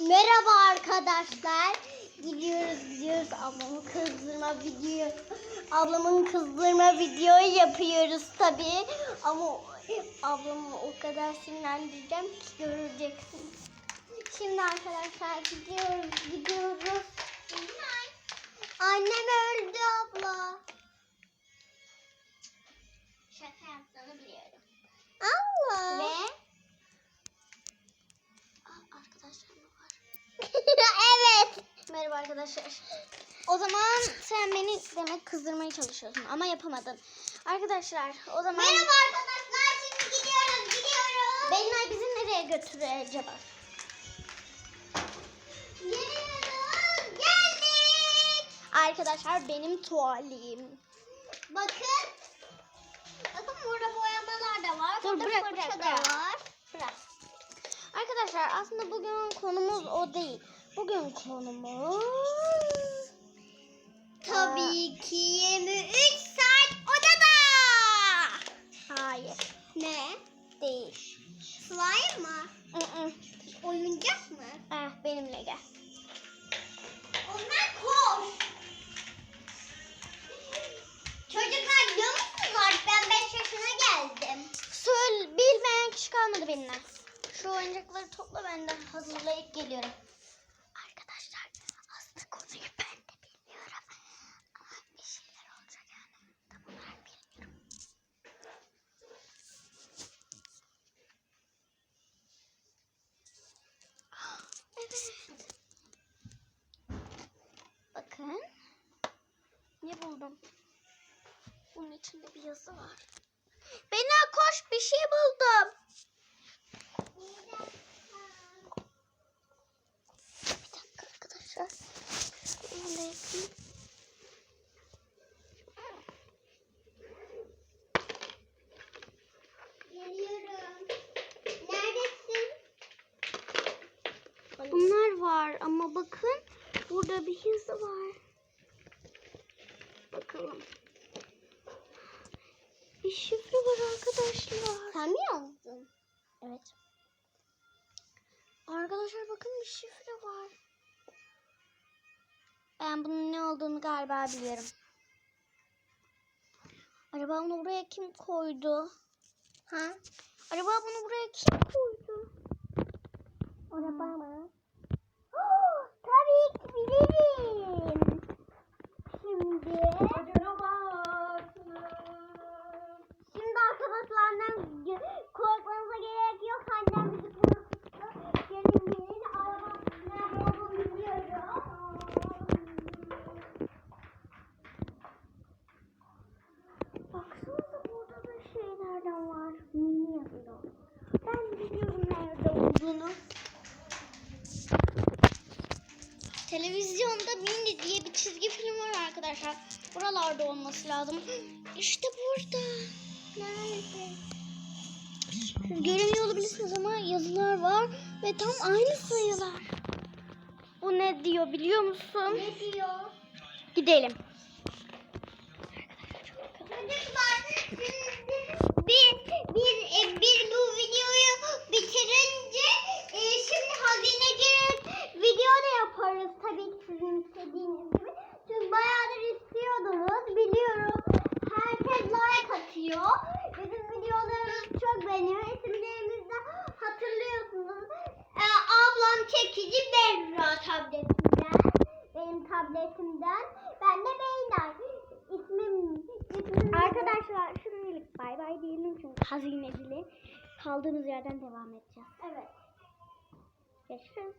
Merhaba arkadaşlar. Gidiyoruz gidiyoruz ablamı kızdırma video. Ablamın kızdırma videoyu yapıyoruz tabi. Ama ablamı o kadar sinirlendireceğim ki göreceksiniz. Şimdi arkadaşlar gidiyoruz gidiyoruz. Annem öldü abla. Arkadaşlar. O zaman sen beni demek kızdırmaya çalışıyorsun ama yapamadın. Arkadaşlar o zaman... Merhaba arkadaşlar şimdi gidiyoruz gidiyoruz. Belinay bizi nereye götürecek? Geliyoruz geldik. Arkadaşlar benim tuvalim. Bakın. Bakın burada boyamalar da var. Dur, burada bırak, bırak, da bırak. var. Biraz. Arkadaşlar aslında bugün konumuz o değil. Bugün konumuz... Tabii ki 23 saat odada. Hayır. Ne? Değil. Slime mı? Mm-mm. Oyuncak mı? Eh, benimle gel. Onlar koş. Çocuklar biliyor musunuz artık ben 5 yaşına geldim. Söyle, bilmeyen kişi kalmadı benimle. Şu oyuncakları topla ben de hazırlayıp geliyorum. Arkadaşlar aslında konuyu ben de bilmiyorum. Ama bir şeyler olacak yani. Tam olarak bilmiyorum. Evet. Bakın. Ne buldum? Bunun içinde bir yazı var. Bena koş bir şey buldum. Bir dakika arkadaşlar. Yapayım. Neredesin? Bunlar var ama bakın burada bir yazı var. Bakalım. Bir şifre var arkadaşlar. Sen mi yazdın? Evet. Arkadaşlar bakın bir şifre var. Ben bunun ne olduğunu galiba biliyorum. Acaba bunu buraya kim koydu? Ha? Acaba bunu buraya kim koydu? Araba mı? Tabii ki bilirim. Şimdi Şimdi arkadaşlar annem gö- korkmanıza gerek yok. Annem bizi korkuttu. Gelin gelin araba nerede olduğunu biliyorum. Baksanıza burada da şeylerden var. Mini yazıyor. Ben biliyorum nerede olduğunu. Televizyonda Mini diye bir çizgi film var arkadaşlar. Buralarda olması lazım. İşte burada. Nerede? Göremiyor olabilirsiniz ama yazılar var ve tam aynı sayılar. Bu ne diyor biliyor musun? Ne diyor? Gidelim. Çocuklar bir, bir, e, bir bu videoyu bitirince e, şimdi hazineci video da ki sizin istediğiniz gibi. Çünkü bayağıdır istiyordunuz biliyorum. Herkes like atıyor. Bizim videolarımız çok beğeniyor. İsimlerimizi de hatırlıyorsunuz. E, ablam çekici Berra tabletinden. Benim tabletimden. Ben de Beynay. İsmim, ismim Arkadaşlar şimdilik bay bay diyelim çünkü hazinecili. Kaldığımız yerden devam edeceğiz. Evet. Görüşürüz.